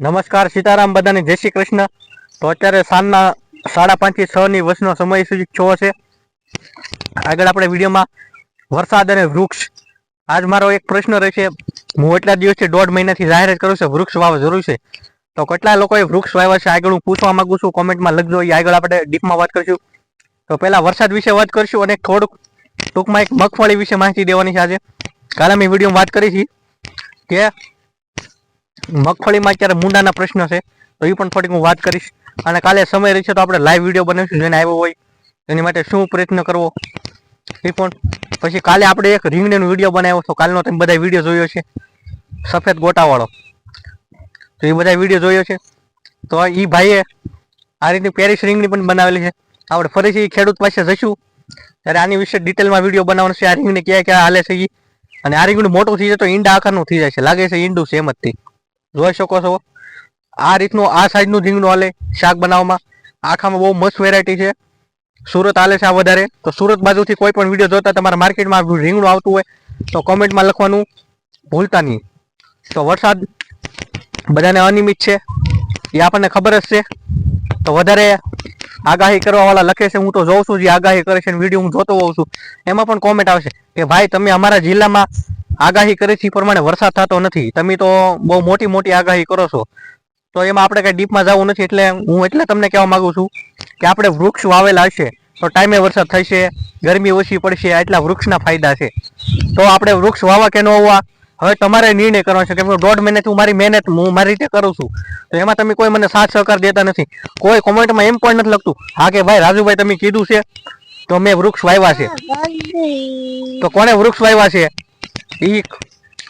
નમસ્કાર સીતારામ બધાને, જય શ્રી કૃષ્ણ. તો અત્યારે સાંજના સાડા પાંચથી છ ની વર્ષનો સમય સુધી છો છે. આગળ આપણે વિડીયોમાં વરસાદ અને વૃક્ષ. આજ મારો એક પ્રશ્ન રહેશે. હું એટલા દિવસથી દોઢ મહિનાથી જાહેર જ કરું છું, વૃક્ષ વાવવા જરૂર છે. તો કેટલા લોકોએ વૃક્ષ વાવ્યા છે, આગળ હું પૂછવા માંગુ છું, કોમેન્ટમાં લખજો. એ આગળ આપણે ડીપમાં વાત કરીશું. તો પહેલા વરસાદ વિશે વાત કરીશું અને થોડુંક, ટૂંકમાં એક મગફળી વિશે માહિતી દેવાની છે આજે. કાલે મેં વિડીયોમાં વાત કરી હતી કે મગફળીમાં અત્યારે મુંડાના પ્રશ્ન છે, તો એ પણ થોડીક હું વાત કરીશ. અને કાલે સમય રહેશે તો આપણે લાઈવ વીડિયો બનાવીશું, જેને આવ્યો હોય. એની માટે શું પ્રયત્ન કરવો? એ પણ. પછી કાલે આપણે એક રીંગણીનો વીડિયો બનાવ્યો તો કાલનો તમે બધા વીડિયો જોયો છે. સફેદ ગોટાવાળો. તો એ બધા વીડિયો જોયો છે. તો એ ભાઈએ આ રીતની પેરિસ રીંગણી પણ બનાવેલી છે. આપણે ફરીથી ખેડૂત પાસે જઈશું. ત્યારે આની વિશે ડિટેલમાં વીડિયો બનાવવાનો છે. આ રીંગણી ક્યાં ક્યાં હાલે છે એ અને આ રીંગણું મોટું થઈ જાય તો ઈંડા આકારનું થઈ જાય છે. લાગે છે ઈંડું છે એમ જ થી જોઈ શકો છો. આ રીતનું, આ સાઈડનું રીંગણું હાલે, શાક બનાવવામાં. આખામાં બહુ મસ્ત વેરાયટી છે. સુરત હાલે છે આ વધારે. તો સુરત બાજુથી કોઈ પણ વીડિયો જોતા તમારા માર્કેટમાં રીંગણું આવતું હોય, તો કોમેન્ટમાં લખવાનું ભૂલતા નહીં. તો વરસાદ બધાને અનિયમિત છે. એ આપણને ખબર જ છે. તો વધારે આગાહી કરવાવાળા લખે છે. હું તો જોઉં છું, જે આગાહી કરે છે વીડિયો હું જોતો હોઉં છું. એમાં પણ કોમેન્ટ આવશે કે, ભાઈ, તમે અમારા જિલ્લામાં આગાહી કરી છે પ્રમાણે વરસાદ થતો નથી. તમે તો બહુ મોટી મોટી આગાહી કરો છો. તો એમાં આપણે કઈ ડીપમાં જવું નથી એટલે હું એટલે તમને કહેવા માંગુ છું કે આપણે વૃક્ષ વાવેલા હશે તો ટાઈમે વરસાદ થશે, ગરમી ઓછી પડશે આટલા વૃક્ષના ફાયદા છે. તો આપણે વૃક્ષ વાવા કે ન વાવવા, હવે તમારે નિર્ણય કરવાનો છે કે દોઢ મહિનાથી હું મારી મહેનત હું મારી રીતે કરું છું. તો એમાં તમે કોઈ મને સાથ સહકાર દેતા નથી. કોઈ કોમેન્ટમાં એમ પણ નથી લખતું, હા કે ભાઈ રાજુભાઈ તમે કીધું છે તો મેં વૃક્ષ વાવ્યા છે. તો કોને વૃક્ષ વાવ્યા છે? એ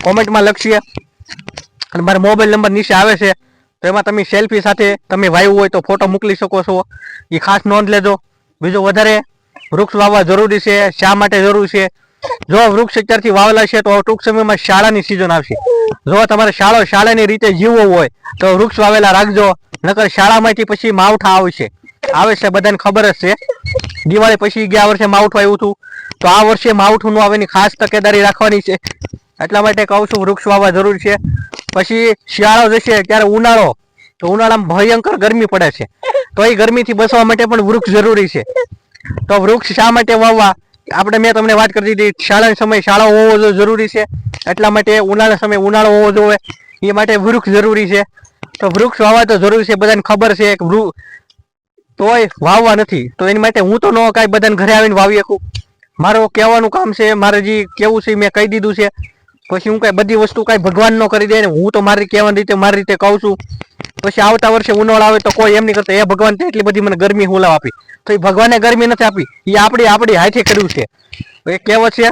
કોમેન્ટમાં લખશે અને મારો મોબાઈલ નંબર નીચે આવે છે. તો એમાં તમે સેલ્ફી સાથે તમે વાવ્યું હોય તો ફોટો મોકલી શકો છો. એ ખાસ નોંધ લેજો. બીજું વધારે, વૃક્ષ વાવવા જરૂરી છે. શા માટે જરૂરી છે? જો વૃક્ષ અત્યારથી વાવેલા છે, તો ટૂંક સમયમાં શાળાની સિઝન આવશે. જો તમારે શાળા શાળાની રીતે જીવવું હોય, તો વૃક્ષ વાવેલા રાખજો. નકર શાળામાંથી પછી માવઠા આવશે આવે છે, બધાને ખબર જ છે. દિવાળી પછી ગયા વર્ષે માવઠું આવ્યું હતું. તો આ વર્ષે માવઠું નું આવે ખાસ તકેદારી રાખવાની છે. એટલા માટે કહું છું, વૃક્ષ વાવવા જરૂરી છે. પછી શિયાળો જશે ત્યારે ઉનાળો. તો ઉનાળામાં ભયંકર ગરમી પડે છે. તો એ ગરમીથી બચવા માટે પણ વૃક્ષ જરૂરી છે. તો વૃક્ષ શા માટે વાવવા? આપણે મેં તમને વાત કરી દીધી, શાળાના સમય શાળા હોવો જરૂરી છે. એટલા માટે ઉનાળા સમય ઉનાળો હોવો જોઈએ. એ માટે વૃક્ષ જરૂરી છે. તો વૃક્ષ વાવવા તો જરૂરી છે, બધાને ખબર છે કે તોય વાવવા નથી. તો એની માટે હું તો ન કાંઈ બધાને ઘરે આવીને વાવી શકું મારો કહેવાનું કામ છે મારે જે કેવું છે મેં કહી દીધું છે. પછી હું કાંઈ બધી વસ્તુ કાંઈ ભગવાન ન કરી દે ને હું તો મારી કહેવાની રીતે મારી રીતે કહું છું. પછી આવતા વર્ષે ઉનાળો આવે તો કોઈ એમ નહીં કરતા એ ભગવાન એટલી બધી મને ગરમી હુલાવ આપી. તો એ ભગવાને ગરમી નથી આપી. એ આપણી આપણી હાથે કર્યું છે. એ કહેવત છે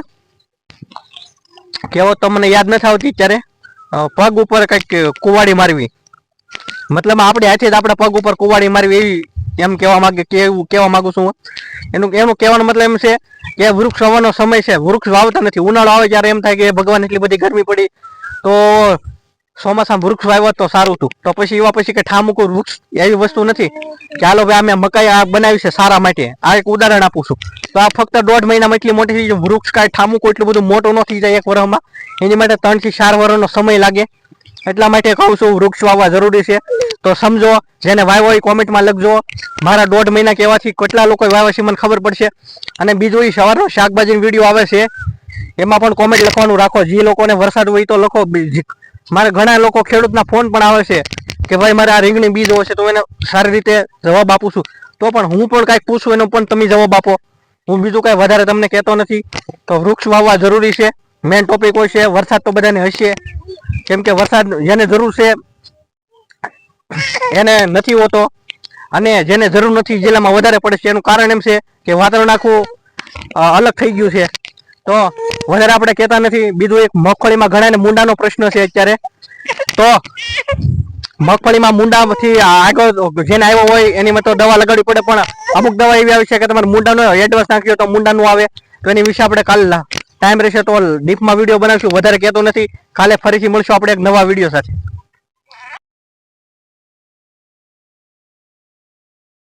કહેવત તો મને યાદ નથી આવતી ત્યારે અ, પગ ઉપર કંઈક કુવાડી મારવી. મતલબ આપણી હાથે જ આપણા પગ ઉપર કુવાડી મારવી એવી એમ કહેવા માંગે કેવું કહેવા માંગુ છું એનું એનું કહેવાનો મતલબ એમ છે કે વૃક્ષ વાવવાનો સમય છે. વૃક્ષ વાવતા નથી. ઉનાળો આવે ત્યારે એમ થાય કે ભગવાન એટલી બધી ગરમી પડી તો ચોમાસામાં વૃક્ષ વાવ્યો તો સારું હતું. તો પછી એવા પછી કે ઠામુકું વૃક્ષ એવી વસ્તુ નથી. હાલો ભાઈ અમે મકાઈ આ બનાવી છે સારા માટે. આ એક ઉદાહરણ આપું છું. તો આ ફક્ત દોઢ મહિનામાં એટલી મોટી વૃક્ષ કાંઈ ઠામુકું એટલું બધું મોટું ન થઈ જાય એક વર્ષમાં એની માટે ત્રણથી ચાર વર્ષનો સમય લાગે. એટલા માટે કહું છું વૃક્ષ વાવવા જરૂરી છે. તો સમજો, જેને વાવ્યો હોય કોમેન્ટમાં લખજો. મારા દોઢ મહિના કહેવાથી કેટલા લોકો વાવ્યા છે મને ખબર પડશે. અને બીજું એ સવારનો શાકભાજીનો વીડિયો આવે છે. એમાં પણ કોમેન્ટ લખવાનું રાખો. જે લોકોને વરસાદ હોય તો લખો. મારે ઘણા લોકો ખેડૂતના ફોન પણ આવે છે કે ભાઈ મારે આ રીંગણી બીજ હોય છે તો એને સારી રીતે જવાબ આપું છું. તો પણ હું પણ કાંઈક પૂછું એનો પણ તમે જવાબ આપો. હું બીજું કાંઈ વધારે તમને કહેતો નથી. તો વૃક્ષ વાવવા જરૂરી છે. મેન ટોપિક હોય છે. વરસાદ તો બધાને હશે. કેમ કે વરસાદ જેને જરૂર છે એને નથી હોતો. અને જેને જરૂર નથી જિલ્લામાં વધારે પડે છે, એનું કારણ એમ છે કે વાતાવરણ આખું અલગ થઈ ગયું છે. તો વધારે આપણે કહેતા નથી, બીજું એક મગફળીમાં ઘણાને મુંડાનો પ્રશ્ન છે અત્યારે. તો મગફળીમાં મુંડાથી આગળ જેને આવ્યો હોય, એની માં તો દવા લગાડવી પડે, પણ અમુક દવા એવી આવી છે કે તમારે મુંડાનો એડવાન્સ નાખ્યો તો મુંડાનું આવે, તો એની વિશે આપણે કાલ ટાઈમ રહેશે તો ડીપમાં વીડિયો બનાવીશું. વધારે કહેતો નથી. કાલે ફરીથી મળશું આપણે એક નવા વીડિયો સાથે.